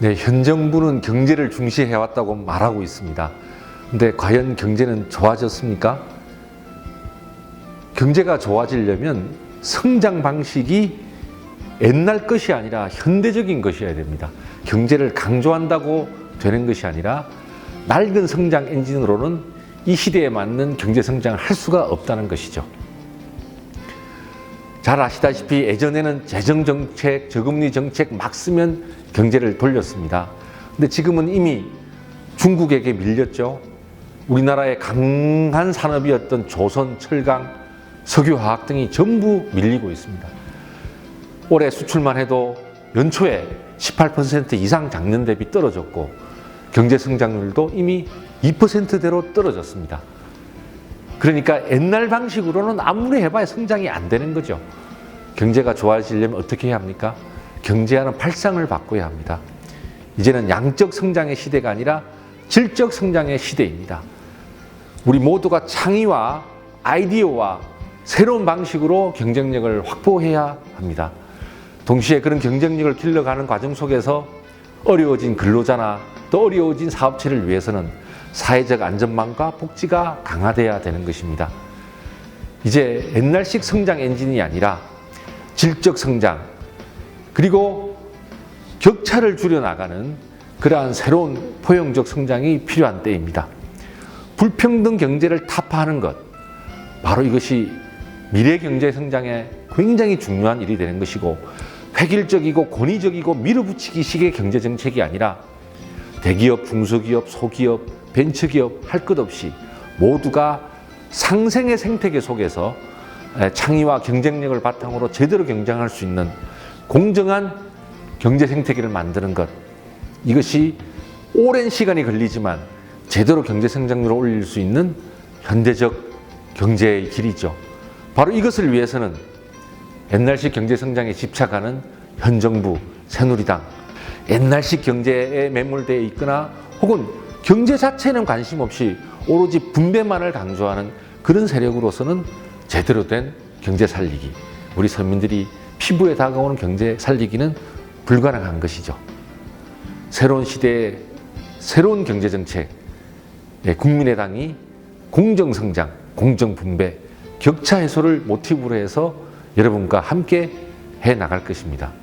네, 현 정부는 경제를 중시해 왔다고 말하고 있습니다. 근데 과연 경제는 좋아졌습니까? 경제가 좋아지려면 성장 방식이 옛날 것이 아니라 현대적인 것이어야 됩니다. 경제를 강조한다고 되는 것이 아니라 낡은 성장 엔진으로는 이 시대에 맞는 경제 성장을 할 수가 없다는 것이죠. 잘 아시다시피 예전에는 재정 정책, 저금리 정책 막 쓰면 경제를 돌렸습니다. 근데 지금은 이미 중국에게 밀렸죠. 우리나라의 강한 산업이었던 조선, 철강, 석유화학 등이 전부 밀리고 있습니다. 올해 수출만 해도 연초에 18% 이상 작년 대비 떨어졌고 경제 성장률도 이미 2%대로 떨어졌습니다. 그러니까 옛날 방식으로는 아무리 해봐야 성장이 안 되는 거죠. 경제가 좋아지려면 어떻게 해야 합니까? 경제하는 발상을 바꿔야 합니다. 이제는 양적 성장의 시대가 아니라 질적 성장의 시대입니다. 우리 모두가 창의와 아이디어와 새로운 방식으로 경쟁력을 확보해야 합니다. 동시에 그런 경쟁력을 길러가는 과정 속에서 어려워진 근로자나 또 어려워진 사업체를 위해서는 사회적 안전망과 복지가 강화돼야 되는 것입니다. 이제 옛날식 성장 엔진이 아니라 질적 성장 그리고 격차를 줄여나가는 그러한 새로운 포용적 성장이 필요한 때입니다. 불평등 경제를 타파하는 것 바로 이것이 미래 경제 성장에 굉장히 중요한 일이 되는 것이고 획일적이고 권위적이고 밀어붙이기식의 경제 정책이 아니라 대기업, 중소기업, 소기업, 벤처기업 할 것 없이 모두가 상생의 생태계 속에서 창의와 경쟁력을 바탕으로 제대로 경쟁할 수 있는 공정한 경제 생태계를 만드는 것 이것이 오랜 시간이 걸리지만 제대로 경제 성장률을 올릴 수 있는 현대적 경제의 길이죠. 바로 이것을 위해서는 옛날식 경제 성장에 집착하는 현 정부 새누리당 옛날식 경제에 매몰되어 있거나 혹은 경제 자체는 관심 없이 오로지 분배만을 강조하는 그런 세력으로서는 제대로 된 경제 살리기 우리 서민들이 피부에 다가오는 경제 살리기는 불가능한 것이죠. 새로운 시대의 새로운 경제 정책 예, 국민의당이 공정 성장, 공정 분배, 격차 해소를 모티브로 해서 여러분과 함께 해 나갈 것입니다.